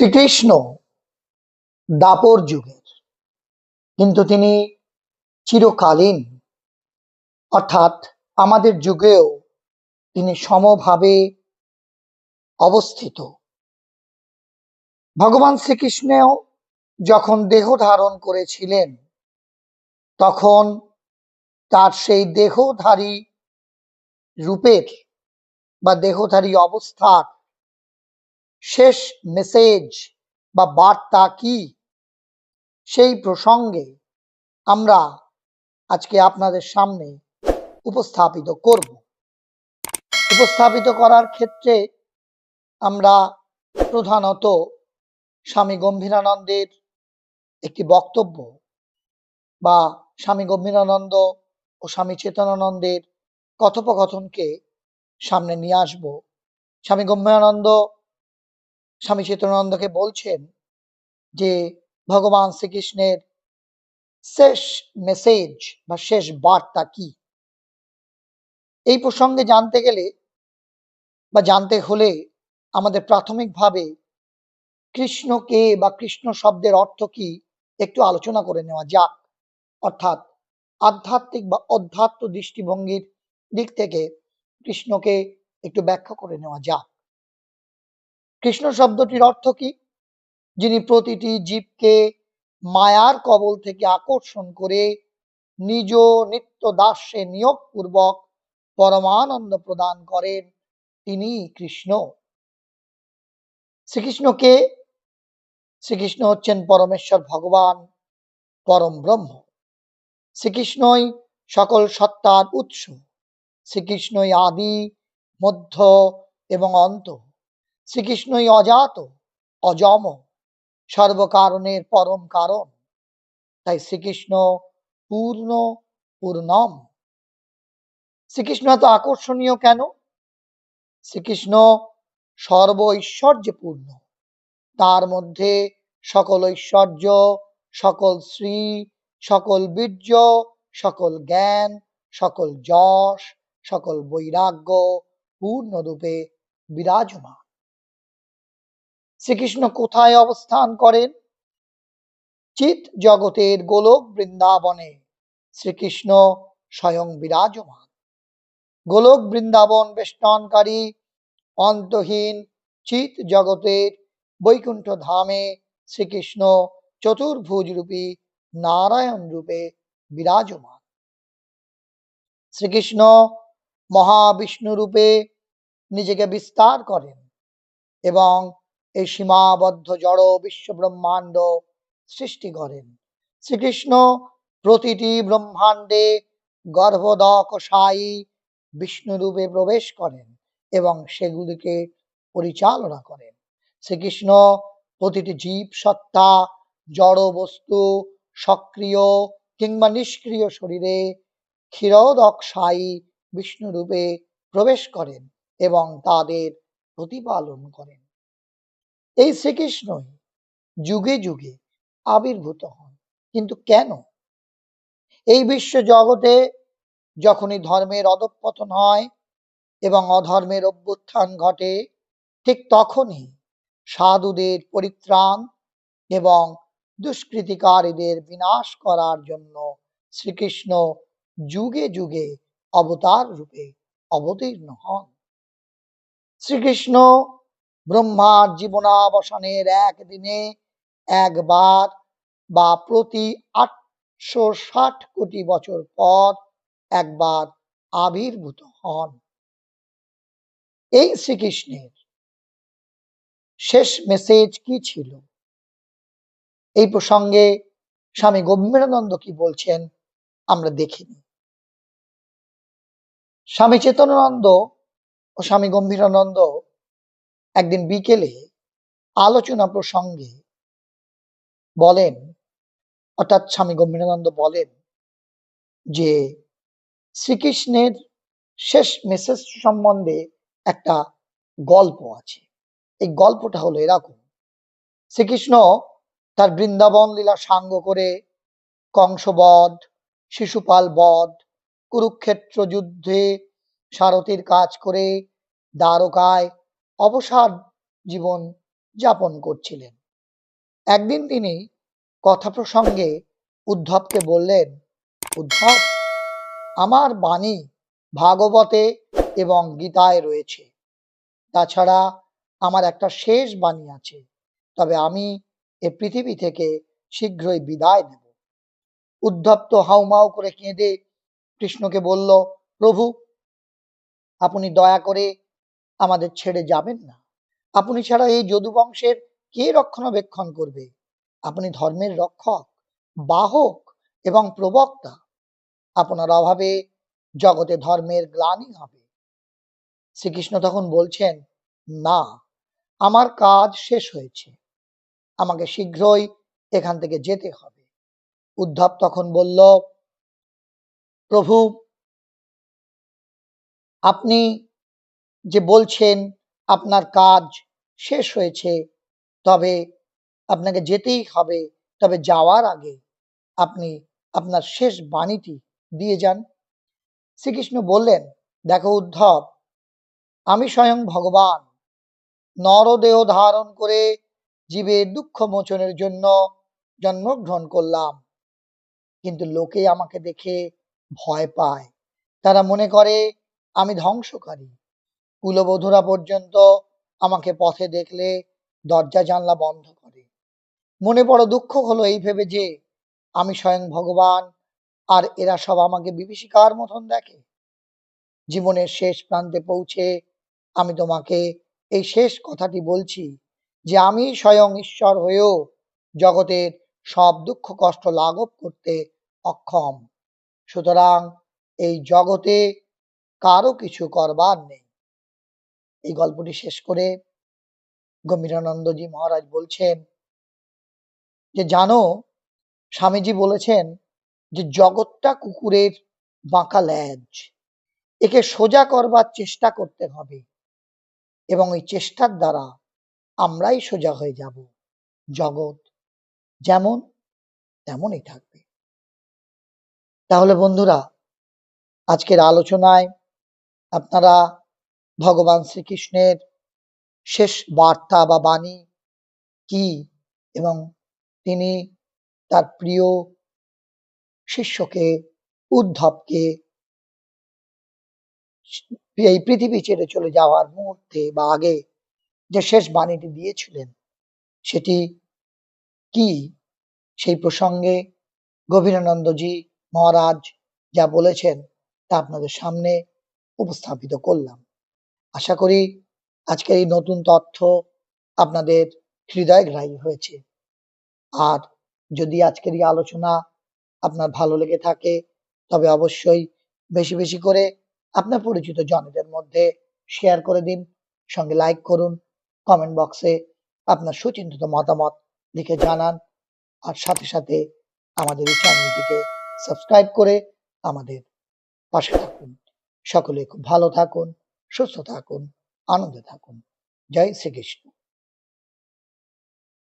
শ্রীকৃষ্ণ দাপর যুগের। কিন্তু তিনি চিরকালীন, অর্থাৎ আমাদের যুগেও তিনি সমভাবে অবস্থিত। ভগবান শ্রীকৃষ্ণেও যখন দেহ ধারণ করেছিলেন, তখন তার সেই দেহধারী রূপের বা দেহধারী অবস্থার শেষ মেসেজ বা বার্তা কি? সেই প্রসঙ্গে আমরা আজকে আপনাদের সামনে উপস্থাপিত করব। উপস্থাপিত করার ক্ষেত্রে আমরা প্রধানত স্বামী গম্ভীরানন্দের একটি বক্তব্য বা স্বামী গম্ভীরানন্দ ও স্বামী চেতনানন্দের কথোপকথনকে সামনে নিয়ে আসব। স্বামী গম্ভীরানন্দ স্বামী চেতনানন্দকে বলছেন যে, ভগবান শ্রীকৃষ্ণের শেষ মেসেজ বা শেষ বার্তা কি? এই প্রসঙ্গে জানতে গেলে বা জানতে হলে আমাদের প্রাথমিকভাবে কৃষ্ণকে বা কৃষ্ণ শব্দের অর্থ কি একটু আলোচনা করে নেওয়া যাক। অর্থাৎ আধ্যাত্মিক বা অধ্যাত্ম দৃষ্টিভঙ্গির দিক থেকে কৃষ্ণকে একটু ব্যাখ্যা করে নেওয়া যাক। কৃষ্ণ শব্দটির অর্থ কি? যিনি প্রতিটি জীবকে মায়ার কবল থেকে আকর্ষণ করে নিজ নিত্য দাসে নিয়োগ পূর্বক পরমানন্দ প্রদান করেন, তিনি কৃষ্ণ। শ্রীকৃষ্ণকে শ্রীকৃষ্ণ হচ্ছেন পরমেশ্বর ভগবান, পরম ব্রহ্ম। শ্রীকৃষ্ণই সকল সত্তার উৎস। শ্রীকৃষ্ণই আদি, মধ্য এবং অন্ত। শ্রীকৃষ্ণই অজাত অজম সর্বকারণের পরম কারণ। তাই শ্রীকৃষ্ণ পূর্ণ, পূর্ণম। শ্রীকৃষ্ণ এত আকর্ষণীয় কেন? শ্রীকৃষ্ণ সর্ব ঐশ্বর্যে পূর্ণ তার মধ্যে সকল ঐশ্বর্য, সকল শ্রী, সকল বীর্য, সকল জ্ঞান, সকল যশ, সকল বৈরাগ্য পূর্ণরূপে বিরাজমান। শ্রীকৃষ্ণ কোথায় অবস্থান করেন? চিত জগতের গোলক বৃন্দাবনে। শ্রীকৃষ্ণ স্বয়ং বিরাজমান। গোলক বৃন্দাবন বেষ্টনকারী, অন্তহীন চিত জগতের বৈকুণ্ঠ ধামে শ্রীকৃষ্ণ চতুর্ভুজ রূপী নারায়ণ রূপে বিরাজমান। শ্রীকৃষ্ণ মহাবিষ্ণু রূপে নিজেকে বিস্তার করেন এবং এই সীমাবদ্ধ জড় বিশ্ব ব্রহ্মাণ্ড সৃষ্টি করেন। শ্রীকৃষ্ণ প্রতিটি ব্রহ্মাণ্ডে গর্ভদকশায়ী বিষ্ণুরূপে প্রবেশ করেন এবং সেগুলিকে পরিচালনা করেন। শ্রীকৃষ্ণ প্রতিটি জীব, সত্তা, জড় বস্তু, সক্রিয় কিংবা নিষ্ক্রিয় শরীরে ক্ষীরোদকশায়ী বিষ্ণুরূপে প্রবেশ করেন এবং তাদের প্রতিপালন করেন। এই শ্রীকৃষ্ণই যুগে যুগে আবির্ভূত হন। কিন্তু কেন? এই বিশ্ব জগতে যখনই ধর্মের অধঃপতন হয় এবং অধর্মের অভ্যুত্থান ঘটে, ঠিক তখনই সাধুদের পরিত্রাণ এবং দুষ্কৃতিকারীদের বিনাশ করার জন্য শ্রীকৃষ্ণ যুগে যুগে অবতার রূপে অবতীর্ণ হন। শ্রীকৃষ্ণ ব্রহ্মার জীবনাবসানের একদিনে একবার বা প্রতি আটশো ষাট কোটি বছর পর একবার আবির্ভূত হন। এই শ্রীকৃষ্ণের শেষ মেসেজ কি ছিল? এই প্রসঙ্গে স্বামী গম্ভীরানন্দ কি বলছেন আমরা দেখিনি স্বামী চেতনানন্দ ও স্বামী গম্ভীরানন্দ একদিন বিকেলে আলোচনা প্রসঙ্গে বলেন, অর্থাৎ স্বামী গম্ভীরানন্দ বলেন যে, শ্রীকৃষ্ণের শেষ মেসেজ সম্বন্ধে একটা গল্প আছে। এই গল্পটা হলো এরকম। শ্রীকৃষ্ণ তার বৃন্দাবন লীলা সাঙ্গ করে কংসবধ, শিশুপাল বধ, কুরুক্ষেত্র যুদ্ধে সারথীর কাজ করে দ্বারকায় অবসাদ জীবন যাপন করছিলেন। একদিন তিনি কথা প্রসঙ্গে উদ্ধবকে বললেন, উদ্ধব, আমার বাণী ভাগবতে এবং গীতায় রয়েছে। তাছাড়া আমার একটা শেষ বাণী আছে, তবে আমি এ পৃথিবী থেকে শীঘ্রই বিদায় নেব। উদ্ধপ্ত হাউমাউ করে কেঁদে কৃষ্ণকে বলল, প্রভু, আপনি দয়া করে আমাদের ছেড়ে যাবেন না। আপনি ছাড়া এই যদুবংশের কে রক্ষণাবেক্ষণ করবে? আপনি ধর্মের রক্ষক, বাহক এবং প্রবক্তা। আপনার অভাবে জগতে ধর্মের গ্লানি হবে। শ্রীকৃষ্ণ তখন বলছেন, না, আমার কাজ শেষ হয়েছে। আমাকে শীঘ্রই এখান থেকে যেতে হবে। উদ্ধব তখন বলল, প্রভু, আপনি যে বলছেন, আপনার কাজ শেষ হয়েছে, তবে আপনাকে যেতেই হবে, তবে যাওয়ার আগে আপনি আপনার শেষ বাণীটি দিয়ে যান। শ্রীকৃষ্ণ বললেন, দেখো উদ্ধব, আমি স্বয়ং ভগবান। নরদেহ ধারণ করে জীবের দুঃখ মোচনের জন্য জন্মগ্রহণ করলাম। কিন্তু লোকে আমাকে দেখে ভয় পায়। তারা মনে করে আমি ধ্বংসকারী। কুলবধূরা পর্যন্ত আমাকে পথে দেখলে দরজা জানলা বন্ধ করে। মনে বড় দুঃখ হলো এই ভেবে যে আমি স্বয়ং ভগবান, আর এরা সব আমাকে বিভীষিকার মতন দেখে। জীবনের শেষ প্রান্তে পৌঁছে আমি তোমাকে এই শেষ কথাটি বলছি যে আমি স্বয়ং ঈশ্বর হয়েও জগতের সব দুঃখ কষ্ট লাঘব করতে অক্ষম। সুতরাং এই জগতে কারও কিছু করবার নেই। এই গল্পটি শেষ করে গম্ভীরানন্দজি মহারাজ বলছেন যে, জানো, স্বামীজি বলেছেন যে, জগৎটা কুকুরের বাঁকা ল্যাজ। একে সোজা করবার চেষ্টা করতে হবে এবং ওই চেষ্টার দ্বারা আমরাই সোজা হয়ে যাব। জগৎ যেমন, তেমনই থাকবে। তাহলে বন্ধুরা, আজকের আলোচনায় আপনারা ভগবান শ্রীকৃষ্ণের শেষ বার্তা বা বাণী কি? এবং তিনি তার প্রিয় শিষ্যকে, উদ্ধবকে এই পৃথিবী ছেড়ে চলে যাওয়ার মুহূর্তে বা আগে যে শেষ বাণীটি দিয়েছিলেন, সেটি কি? সেই প্রসঙ্গে গভীরানন্দজি মহারাজ যা বলেছেন তা আপনাদের সামনে উপস্থাপিত করলাম। আশা করি আজকের এই নতুন তথ্য আপনাদের হৃদয়গ্রাহী হয়েছে। আর যদি আজকের এই আলোচনা আপনার ভালো লেগে থাকে, তবে অবশ্যই বেশি বেশি করে আপনার পরিচিত জনদের মধ্যে শেয়ার করে দিন, সঙ্গে লাইক করুন কমেন্ট বক্সে আপনার সুচিন্তিত মতামত লিখে জানান, আর সাথে সাথে আমাদের এই চ্যানেলটিকে সাবস্ক্রাইব করে আমাদের পাশে থাকুন। সকলে খুব ভালো থাকুন। সুস্থ থাকুন আনন্দে থাকুন। জয় শ্রীকৃষ্ণ।